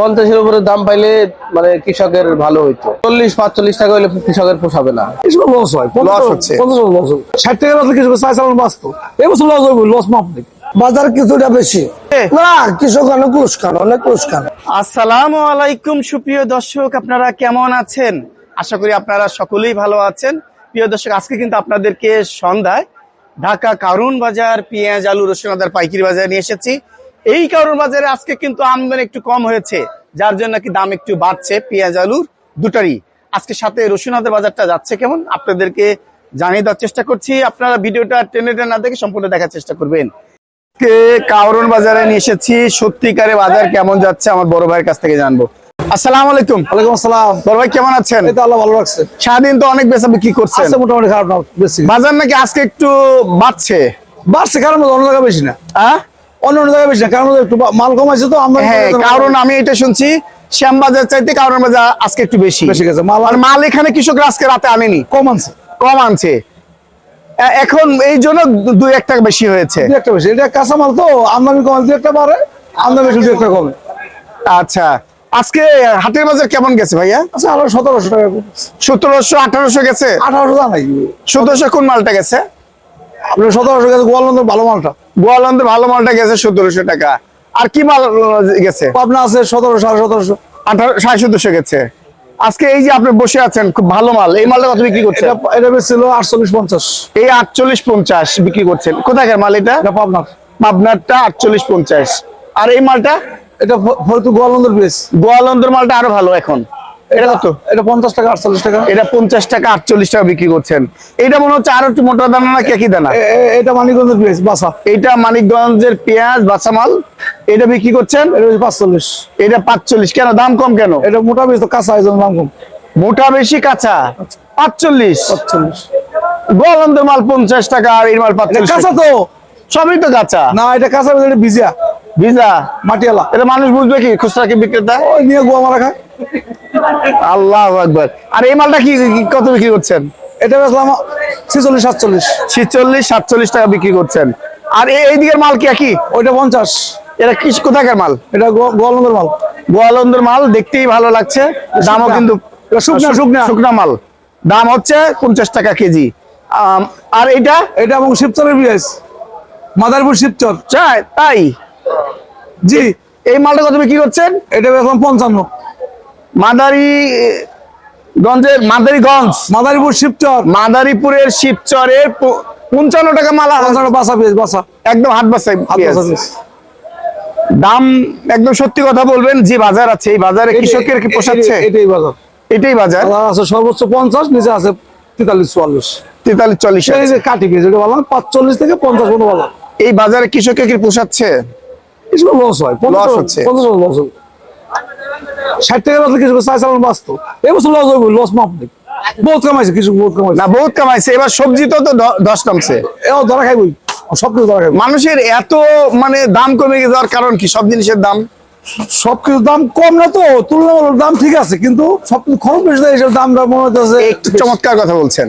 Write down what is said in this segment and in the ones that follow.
পঞ্চাশের উপরে দাম পাইলে মানে কৃষকের ভালো হইতো। চল্লিশ পাঁচচল্লিশ টাকা হলে কৃষকের পোষাবে না। লস হয় Loss হচ্ছে। লস ষাট টাকা কিছু বাঁচত। এবছর লস হবে লস মাপ বাজার কিছুটা বেশি। না কৃষক অনেক পুরস্কার অনেক পুরস্কার। আসসালামু আলাইকুম সুপ্রিয় দর্শক আপনারা কেমন আছেন? আশা করি আপনারা সকলেই ভালো আছেন। প্রিয় দর্শক আজকে কিন্তু আপনাদেরকে সন্ধ্যায় ঢাকা কারুন বাজার পেঁয়াজ আলু রসুন আদার পাইকারি বাজারে নিয়ে এসেছি। এই কারুন বাজারে আজকে কিন্তু আমদানি একটু কম হয়েছে যার জন্য কি দাম একটু বাড়ছে পেঁয়াজ আলুর দুটারই। আজকে সাথে রসুন আদার বাজারটা যাচ্ছে কেমন? আপনাদেরকে জানিয়ে দেওয়ার চেষ্টা করছি। আপনারা ভিডিওটা টেনে টেনে না দেখে সম্পূর্ণ দেখার চেষ্টা করবেন। আজকে কাউরন বাজারে নিয়ে এসেছি। সত্যিকারে বাজার কেমন যাচ্ছে আমার বড় ভাইয়ের কাছ থেকে জানব। আসসালামু আলাইকুম। ওয়ালাইকুম আসসালাম। বড় ভাই কেমন আছেন? এই তো আল্লাহ ভালো রাখছে। সারাদিন তো অনেক বেচা বিক্রি করছেন। আছে মোটামুটি খারাপ না বেশি। বাজার নাকি আজকে একটু বাড়ছে? বাড়ছে কারণ অন্য বেশি না। হ্যাঁ অন্য অন্য জায়গায় বেশি না কারণ একটু মাল কমাইছে তো আমরা হ্যাঁ কারণ আমি এটা শুনছি শ্যামবাজার চাইতে কারণ বাজার আজকে একটু বেশি। বেশি গেছে। মাল আর মাল এখানে কৃষকরা আজকে রাতে আনেনি। কম আনছে। কম আনছে। এখন এই জন্য দুই বেশি হয়েছে। একটা বেশি। এটা কাঁচা তো আমদানি কম দুই একটা বাড়ে আমদানি বেশি দুই একটা কমে। আচ্ছা আজকে হাটের বাজার কেমন গেছে ভাইয়া? আচ্ছা আরও সতেরোশো টাকা সতেরোশো আঠারোশো গেছে? আঠারোশো সতেরোশো কোন মালটা গেছে? আপনার সতেরোশো গেছে গোয়ালন্দ ভালো মালটা? গোয়ালন্দ ভালো মালটা গেছে সতেরোশো টাকা। আর কি মাল গেছে? পাবনা আছে সতেরোশো সাড়ে সতেরোশো। আঠারো সাড়ে চোদ্দশো গেছে। আজকে এই যে আপনি বসে আছেন খুব ভালো মাল। এই মালটা কত বিক্রি করছেন? এটা ছিল আটচল্লিশ পঞ্চাশ। এই আটচল্লিশ পঞ্চাশ বিক্রি করছেন। কোথাকার মাল এটা? পাবনার। পাবনারটা আটচল্লিশ পঞ্চাশ। আর এই মালটা? এটা হয়তো গোয়ালন্দের বেশ গোয়ালন্দর মালটা আরও ভালো এখন। এটা কত? এটা পঞ্চাশ টাকা আটচল্লিশ টাকা। এটা পঞ্চাশ টাকা আটচল্লিশ টাকা বিক্রি করছেন। এটা মনে হচ্ছে আরও একটু মোটা দানা না কি দানা? এ- এ- এটা মানিকগঞ্জের বেশ বাসা এটা মানিকগঞ্জের পেঁয়াজ মাল। এটা বিক্রি করছেন? এটা হচ্ছে পাঁচচল্লিশ। এটা পাঁচচল্লিশ। কেন? দাম কম কেন? এটা মোটা বেশ তো কাঁচা দাম কম। মোটা বেশি কাঁচা? গোয়ালন্দের মাল পঞ্চাশ টাকা আর এই মাল কাঁচা তো? সবই তো কাঁচা? না এটা কাঁচা এটা ভিজা। ভিজা? মাটিয়ালা এটা মানুষ বুঝবে কি? খুচরা কি বিক্রেতা? ওই নিয়ে গোয়া মারা খায়। আল্লাহ আকবার। আর এই মালটা কি কত বিক্রি করছেন? এটা বেচলাম ছিচল্লিশ সাতচল্লিশ। ছিচল্লিশ সাতচল্লিশ টাকা বিক্রি করছেন। আর এই দিকের মাল কি একই? ওইটা পঞ্চাশ। এটা কি কোথাকার মাল? এটা গোয়ালন্দের মাল। গোয়ালন্দের মাল দেখতেই ভালো লাগছে। দামও কিন্তু শুকনা, শুকনা। শুকনা মাল। দাম হচ্ছে পঞ্চাশ টাকা কেজি। আর এটা এটা এবং শিবচরের বিয়াস মাদারপুর শিবচর। চাই তাই? জি। এই মালটা কত বিক্রি করছেন? এটা বেচলাম পঞ্চান্ন। মাদারি গঞ্জের মাদারীগঞ্জ। মাদারীপুর শিবচর। মাদারীপুরের শিবচরের পঞ্চান্ন টাকা মালা বাসা বাসা। একদম হাট বাসায় বাসা দাম একদম সত্যি কথা বলবেন যে বাজার আছে এই বাজারে কৃষকের কি পোষাচ্ছে? এটাই বাজার। এটাই বাজার। আছে সর্বোচ্চ পঞ্চাশ নিচে আছে তেতাল্লিশ চুয়াল্লিশ। তেতাল্লিশ চল্লিশ কাটি এটা বললাম পাঁচচল্লিশ থেকে পঞ্চাশ পর্যন্ত বাজার। এই বাজারে কৃষকের কি পোষাচ্ছে? লস হয়। Loss হচ্ছে। পঞ্চাশ লস হবে ষাট টাকা বাদলে কিছু চাই চালান বাঁচতো। এবছর লস মাপ নেই। বহুত কামাইছে কিছু বহুত কামাইছে। না বহুত কামাইছে। এবার সবজি তো দশ নামছে এও ধরা খাইবই। সব কিছু ধরা খাইবই। মানুষের এত মানে দাম কমে যাওয়ার কারণ কি? সব জিনিসের দাম? সবকিছু দাম কম না তো তুলনামূলক দাম ঠিক আছে কিন্তু সবকিছু খরচ বেশি দেয় দামটা মনে হচ্ছে একটু চমৎকার কথা বলছেন।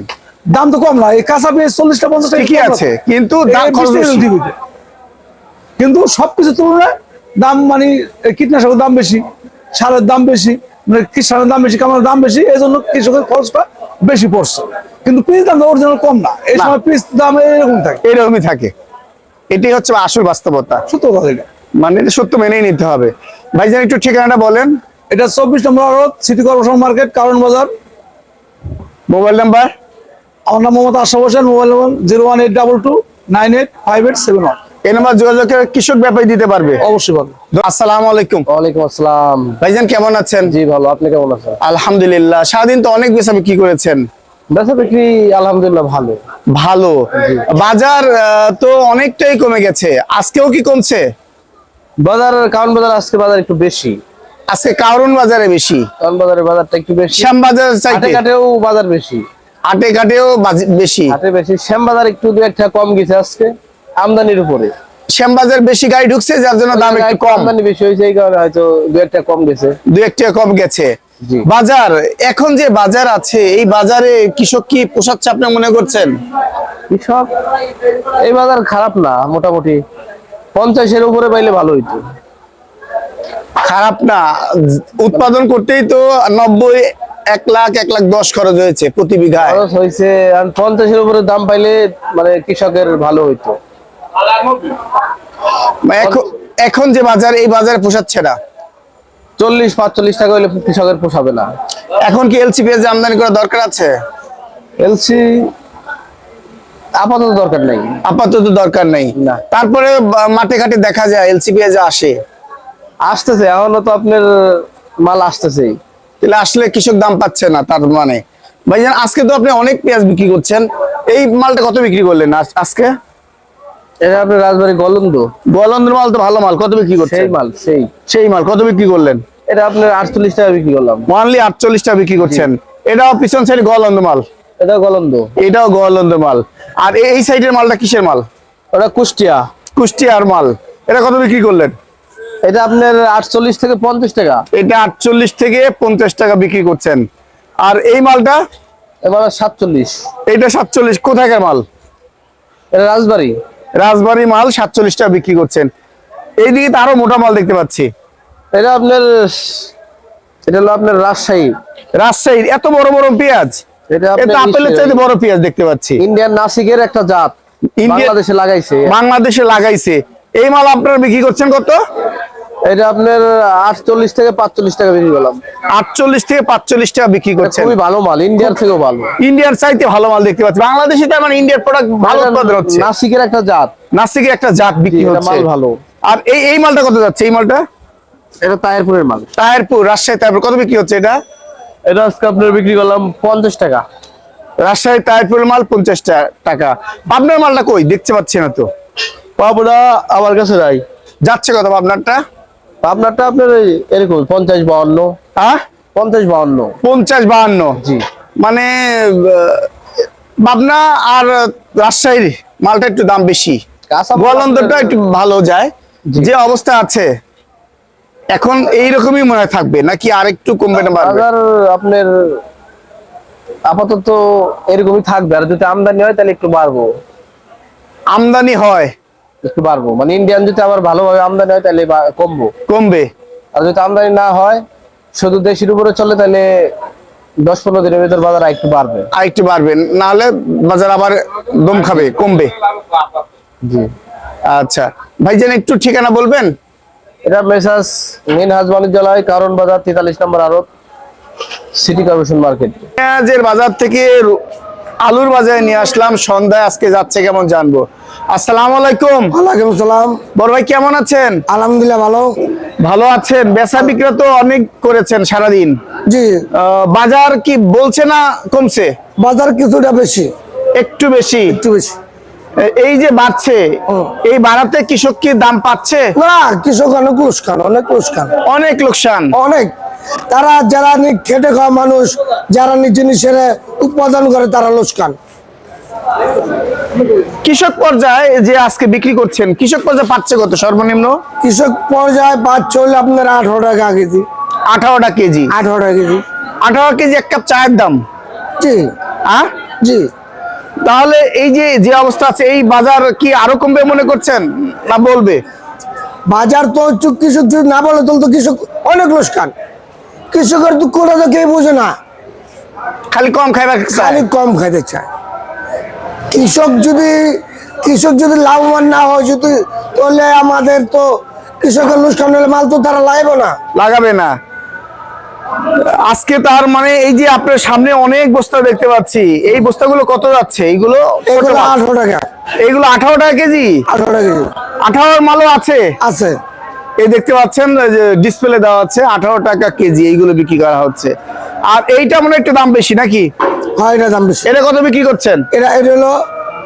দাম তো কম না এই কাঁচা পেঁয়াজ চল্লিশটা পঞ্চাশ টাকা আছে কিন্তু দাম খরচ কিন্তু সবকিছু তুলনায় দাম মানে কীটনাশকের দাম বেশি। সারের দাম বেশি মানে কি সারের দাম বেশি কামানোর দাম বেশি এই জন্য কৃষকের খরচটা বেশি পড়ছে। কিন্তু পিস দাম অরিজিনাল কম না এই। সময় পিস দাম এরকম থাকে। এরকমই থাকে। এটাই হচ্ছে আসল বাস্তবতা। সত্য কথা এটা। মানে এটা সত্য মেনেই নিতে হবে। ভাই ভাইজান একটু ঠিকানাটা বলেন। এটা চব্বিশ নম্বর রোড সিটি কর্পোরেশন মার্কেট কারণ বাজার। Mobile number? আমার নাম Mohammad Ashraf Hossain mobile number zero one eight double two nine eight five eight seven one. এই নাম্বার যোগাযোগের কৃষক ব্যাপারী দিতে পারবে। অবশ্যই আসসালামু আলাইকুম। ওয়ালাইকুম আসসালাম। ভাইজান কেমন আছেন? জি ভালো। আপনি কেমন আছেন? আলহামদুলিল্লাহ। সারাদিন তো অনেক বেশি কি করেছেন। বেচা বিক্রি আলহামদুলিল্লাহ ভালো। ভালো। বাজার তো অনেকটাই কমে গেছে। আজকেও কি কমছে? বাজার কারণ বাজার আজকে বাজার একটু বেশি। আজকে কারণ বাজারে বেশি। কারণ বাজারের বাজারটা একটু বেশি। শ্যাম বাজার চাইতে। বাজার বেশি। ঘাটেও বাজ- বেশি। হাটে বেশি। শ্যাম বাজার একটু দু একটা কম গেছে আজকে। আমদানির উপরে। শ্যাম বাজার বেশি গাড়ি ঢুকছে যার জন্য দাম একটু কম। আমদানি বেশি হয়েছে এই কারণে হয়তো দু একটা কম গেছে। দু একটা কম গেছে। বাজার এখন যে বাজার আছে এই বাজারে কৃষক কি পোষাচ্ছে আপনি মনে করছেন? কৃষক এই বাজার খারাপ না মোটামুটি। পঞ্চাশের উপরে পাইলে ভালো হইতো। খারাপ না। উৎপাদন করতেই তো নব্বই এক লাখ এক লাখ দশ খরচ হয়েছে প্রতি বিঘায়। খরচ হয়েছে আর পঞ্চাশের উপরে দাম পাইলে মানে কৃষকের ভালো হইতো। এখন এখন যে বাজার এই বাজারে পোষাচ্ছে না। চল্লিশ পাঁচচল্লিশ টাকা হলে কৃষকের পোষাবে না। এখন কি এলসি পেঁয়াজ আমদানি করা দরকার আছে? এলসি আপাতত দরকার নেই। আপাতত দরকার নেই। না। তারপরে মাঠে ঘাটে দেখা যায় এলসি পেঁয়াজ আসে। আসতেছে এখনও তো আপনার মাল আসতেছেই। তাহলে আসলে কৃষক দাম পাচ্ছে না তার মানে। ভাইজান আজকে তো আপনি অনেক পেঁয়াজ বিক্রি করছেন। এই মালটা কত বিক্রি করলেন আজকে? এটা আপনার রাজবাড়ি গলন্দ। গোয়ালন্দের মাল তো ভালো মাল। কত বিক্রি করছেন? সেই মাল সেই। সেই মাল কত বিক্রি করলেন? এটা আপনার আটচল্লিশ টাকা বিক্রি করলাম। ওয়ানলি আটচল্লিশ টাকা বিক্রি করছেন। এটাও পিছন সাইড গোয়ালন্দ মাল। এটা গলন্দ। এটাও গোয়ালন্দ মাল। আর এই- এই সাইডের মালটা কিসের মাল? ওটা কুষ্টিয়া। কুষ্টিয়ার মাল। এটা কত বিক্রি করলেন? এটা আপনার আটচল্লিশ থেকে পঞ্চাশ টাকা। এটা আটচল্লিশ থেকে পঞ্চাশ টাকা বিক্রি করছেন। আর এই মালটা? এবার সাতচল্লিশ। এটা সাতচল্লিশ। কোথাকার মাল? এটা রাজবাড়ি। রাজবাড়ি মাল সাতচল্লিশ টাকা বিক্রি করছেন। এইদিকে তো আরও মোটা মাল দেখতে পাচ্ছি। এটা আপনার এটা হলো আপনার রাজশাহী। রাজশাহীর এত বড় বড় পেঁয়াজ? এটা এটা আপেলের চাইতে বড় পেঁয়াজ দেখতে পাচ্ছি। ইন্ডিয়ান নাসিকের একটা জাত। বাংলাদেশে লাগাইছে। বাংলাদেশে লাগাইছে। এই মাল আপনারা বিক্রি করছেন কত? এটা আপনার আটচল্লিশ থেকে পাঁচচল্লিশ টাকা বিক্রি করলাম। আটচল্লিশ থেকে পাঁচচল্লিশ টাকা বিক্রি করছেন। খুবই ভালো মাল ইন্ডিয়ার থেকেও ভালো। ইন্ডিয়ার চাইতে ভালো মাল দেখতে পাচ্ছি। বাংলাদেশে তার মানে ইন্ডিয়ার প্রোডাক্ট ভালো উৎপাদন হচ্ছে। নাসিকের একটা জাত। নাসিকের একটা জাত বিক্রি হচ্ছে। মাল ভালো। আর এই এই মালটা কত যাচ্ছে? এই মালটা? এটা তায়েরপুরের মাল। তাহেরপুর রাজশাহী তারপর কত বিক্রি হচ্ছে এটা? এটা আজকে আপনার বিক্রি করলাম পঞ্চাশ টাকা। রাজশাহী তাহেরপুরের মাল পঞ্চাশ টাকা। পাবনার মালটা কই? দেখতে পাচ্ছি না তো। পাবনা আমার কাছে নাই। যাচ্ছে কত পাবনারটা? পাবনারটা আপনার এরকম পঞ্চাশ বাউন্ন। হ্যাঁ পঞ্চাশ বাউন্ন। পঞ্চাশ বাহান্ন জি। মানে পাবনা আর রাজশাহীর মালটা একটু দাম বেশি। গোয়ালন্দরটা একটু ভালো যায়। যে অবস্থা আছে এখন এইরকমই মনে হয় থাকবে নাকি আরেকটু কমবে না বাড়বে? আপনার আপাতত এরকমই থাকবে আর যদি আমদানি হয় তাহলে একটু বাড়বো। আমদানি হয়। একটু বাড়বো। মানে ইন্ডিয়ান যদি আবার ভালোভাবে আমদানি হয় তাহলে কমবো। কমবে। আর যদি আমদানি না হয় শুধু দেশের উপরে চলে তাহলে দশ পনেরো দিনের ভিতর বাজার আরেকটু বাড়বে। আর একটু বাড়বে। নাহলে বাজার আবার দম খাবে কমবে। জি। আচ্ছা। ভাইজান একটু ঠিকানা বলবেন? এটা মেসাজ মিনহাজ বাণিজ্যালয় কারণ বাজার তেতাল্লিশ নম্বর আড়ত সিটি কর্পোরেশন মার্কেট। পেঁয়াজের বাজার থেকে আলুর বাজারে নিয়ে আসলাম সন্ধ্যায় আজকে যাচ্ছে কেমন জানব। আসসালামু আলাইকুম। ওয়ালাইকুম সালাম। বড় ভাই কেমন আছেন? আলহামদুলিল্লাহ ভালো। ভালো আছেন। বেচা বিক্রি তো অনেক করেছেন সারাদিন। জি। বাজার কি বলছে না কমছে? বাজার কিছুটা বেশি। একটু বেশি? একটু বেশি। এই যে বাড়ছে এই বাড়াতে কৃষক কি দাম পাচ্ছে? না কৃষক অনেক লোকসান অনেক লোকসান অনেক লোকসান। অনেক। তারা যারা নি- খেটে খাওয়া মানুষ যারা নিজে নিজের উৎপাদন করে তারা লোকসান কৃষক পর্যায়ে যে আজকে বিক্রি করছেন কৃষক পর্যায়ে পাচ্ছে কত সর্বনিম্ন? কৃষক পর্যায়ে পাচ্ছে হলে আপনার আঠারো টাকা কেজি। আঠারোটা কেজি। আঠারো টাকা কেজি। আঠারো কেজি এক কাপ চায়ের দাম? জি। হ্যাঁ? জি। তাহলে এই যে যে অবস্থা আছে এই বাজার কি আরও কমবে মনে করছেন? না বলবে? বাজার তো কৃষক যদি না বলে তাহলে তো কৃষক অনেক লোকসান কৃষকের কোটা তো কেউ বোঝে না। খালি কম খাইবার খালি কম খাইতে চায়। কৃষক যদি কৃষক যদি লাভবান না হয় যদি তাহলে আমাদের তো কৃষকের লোকসান হলে মাল তো তারা লাইব না। লাগাবে না। আজকে তার মানে এই যে আপনার সামনে অনেক বস্তা দেখতে পাচ্ছি। এই বস্তাগুলো কত যাচ্ছে? এইগুলো এগুলো আঠারো টাকা। এইগুলো আঠারো টাকা কেজি? আঠারো টাকা কেজি। আঠারোর মালও আছে? আছে। এই দেখতে পাচ্ছেন যে ডিসপ্লে দেওয়া আছে আঠারো টাকা কেজি এইগুলো বিক্রি করা হচ্ছে। আর এইটা মনে হয় একটু দাম বেশি নাকি? হয় এটা দাম বেশি। এটা কত বিক্রি করছেন? এটা এটা হলো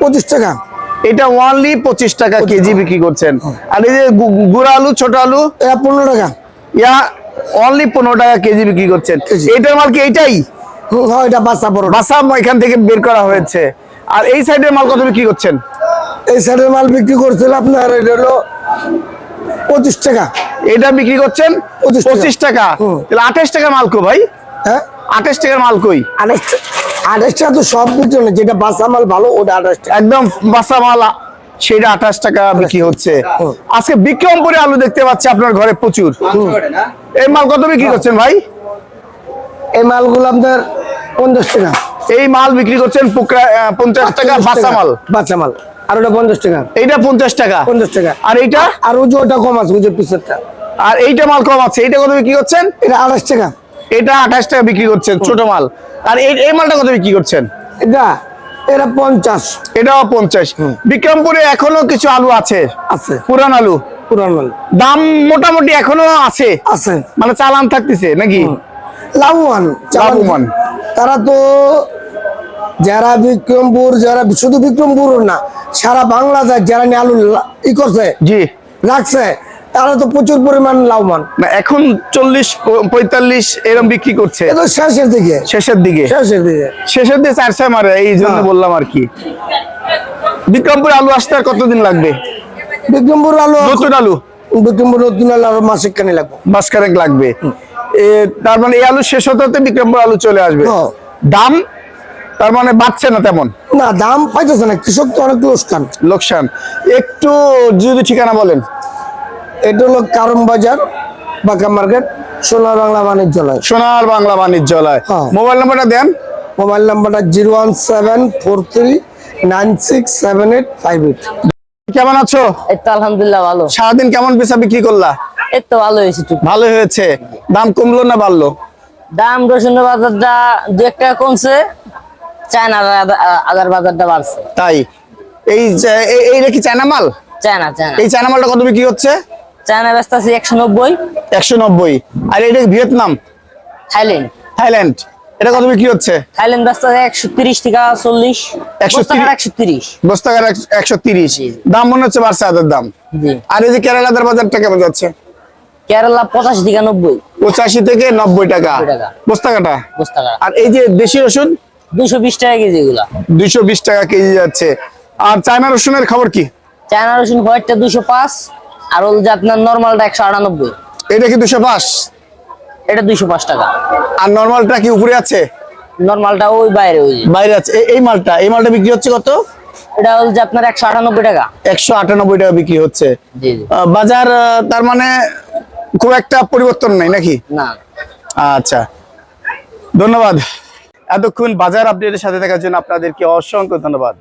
পঁচিশ টাকা। এটা ওয়ানলি পঁচিশ টাকা কেজি বিক্রি করছেন। আর এই যে গুড়া আলু ছোট আলু? এটা পনেরো টাকা। ইয়া অনলি পনেরো টাকা কেজি বিক্রি করছেন। কেজি। এইটার মাল কি এইটাই? হয় এটা বাচ্চা বড় বাসা এখান থেকে বের করা হয়েছে। আর এই সাইডের মাল কত বিক্রি করছেন? এই সাইডের মাল বিক্রি করছিল আপনার এটা হলো পঁচিশ টাকা। এটা বিক্রি করছেন পঁচিশ টাকা। তাহলে আঠাশ টাকার মাল কো ভাই? হ্যাঁ? আঠাশ টাকার মাল কই? আঠাশ টাকা তো সব বিক্রি না। যেটা বাচ্চা মাল ভালো ওটা আঠাশ টাকা। একদম বাসা মাল সেটা আঠাশ টাকা বিক্রি হচ্ছে। আজকে বিক্রমপুরে আলু দেখতে পাচ্ছি আপনার ঘরে প্রচুর। এই মাল কত বিক্রি করছেন ভাই? এই মালগুলো আপনার পঞ্চাশ টাকা। এই মাল বিক্রি করছেন আহ, পঞ্চাশ টাকা বাচ্চা মাল। বাচ্চা মাল। আর ওটা পঞ্চাশ টাকা। এইটা পঞ্চাশ টাকা। পঞ্চাশ টাকা। আর এইটা? আর ওই যে ওটা কম আছে ওই যে পিসেরটা। আর এইটা মাল কম আছে। এইটা কত বিক্রি করছেন? এটা আড়াইশ টাকা। এটা আঠাশ টাকা বিক্রি করছেন ছোট মাল। আর এই মালটা কত বিক্রি করছেন? এটা এটা পঞ্চাশ। এটাও পঞ্চাশ। বিক্রমপুরে এখনও কিছু আলু আছে? আছে। পুরান আলু? পুরান মাল দাম মোটামুটি এখনও আছে? আছে। মানে চালান থাকতেছে নাকি? লাভবান লাভবান। তারা তো যারা বিক্রমপুর যারা শুধু বিক্রমপুর না সারা বাংলাদেশ যারা নিয়ে আলু ই করছে জি। রাখছে তারা তো প্রচুর পরিমাণ লাভবান। এখন চল্লিশ পঁয়তাল্লিশ এরকম বিক্রি করছে। শেষের দিকে। শেষের দিকে। শেষের দিকে। শেষের দিকে চার ছয় মারে এই জন্য হ্যাঁ। বললাম আর কি। বিক্রমপুর আলু আসতে আর কতদিন লাগবে? বিক্রমপুর আলু নতুন আলু? বিক্রমপুর নতুন আলু আরও মাসিক কানি লাগবে। মাস খানেক লাগবে। এ, তার মানে এই আলু শেষ হতে হতে বিক্রমপুর আলু চলে আসবে। হ্যাঁ। দাম তার মানে বাড়ছে না তেমন? না দাম পাইতেছে না কৃষক তো অনেক লোকসান। লোকসান। একটু যদি ঠিকানা বলেন। এটা হলো কারণ বাজার বাঁকা মার্কেট সোনার বাংলা বাণিজ্যালয়। সোনার বাংলা বাণিজ্যালয়। হ্যাঁ। মোবাইল নাম্বারটা দেন। মোবাইল নাম্বারটা zero one seven four three nine six seven eight five eight. কেমন আছো? এই তো আলহামদুলিল্লাহ ভালো। সারাদিন কেমন পেশা বিক্রি করলা? এই তো ভালো হয়েছে ভালো হয়েছে। দাম কমলো না বাড়লো? দাম রসুনের বাজারটা দু এক টাকা কমছে। চায়নার আদা- আদার বাজারটা বাড়ছে। তাই? এই এইটা কি চায়না মাল? China China. এই চায়না মালটা কত বিক্রি হচ্ছে? চায়না ব্যস্ত আছে একশো নব্বই। একশো নব্বই। আর এটা ভিয়েতনাম? থাইল্যান্ড। থাইল্যান্ড। এটা কত বিক্রি হচ্ছে? থাইল্যান্ড টাকা চল্লিশ। 130 একশো তিরিশ। বস্তাকার একশো তিরিশ। দাম মনে হচ্ছে বাড়ছে আদার দাম। জি। আর এই যে কেরালাদের বাজারটা কেমন যাচ্ছে? কেরালা পঁচাশি থেকে নব্বই। পঁচাশি থেকে নব্বই টাকা। 90 টাকা। বস্তা কাটা বস্তা টাকা আর এই যে দেশি রসুন? দুশো বিশ টাকা কেজি এগুলা। দুইশো বিশ টাকা কেজি যাচ্ছে। আর চায়না রসুনের খবর কি? চায়না রসুন হোয়াইটটা দুশো পাঁচ আর ওই যে আপনার নর্মালটা একশো আটানব্বই। এটা কি দুশো পাঁচ? এটা দুইশো পাঁচ টাকা। আর নর্মালটা কি উপরে আছে? নর্মালটা ওই বাইরে ওই বাইরে আছে। এই মালটা এই মালটা বিক্রি হচ্ছে কত? এটা হল যে আপনার একশো আটানব্বই টাকা। একশো আটানব্বই টাকা বিক্রি হচ্ছে। বাজার তার মানে খুব একটা পরিবর্তন নাই নাকি? না। আচ্ছা। ধন্যবাদ। এতক্ষণ বাজার আপডেটের সাথে থাকার জন্য আপনাদেরকে অসংখ্য ধন্যবাদ।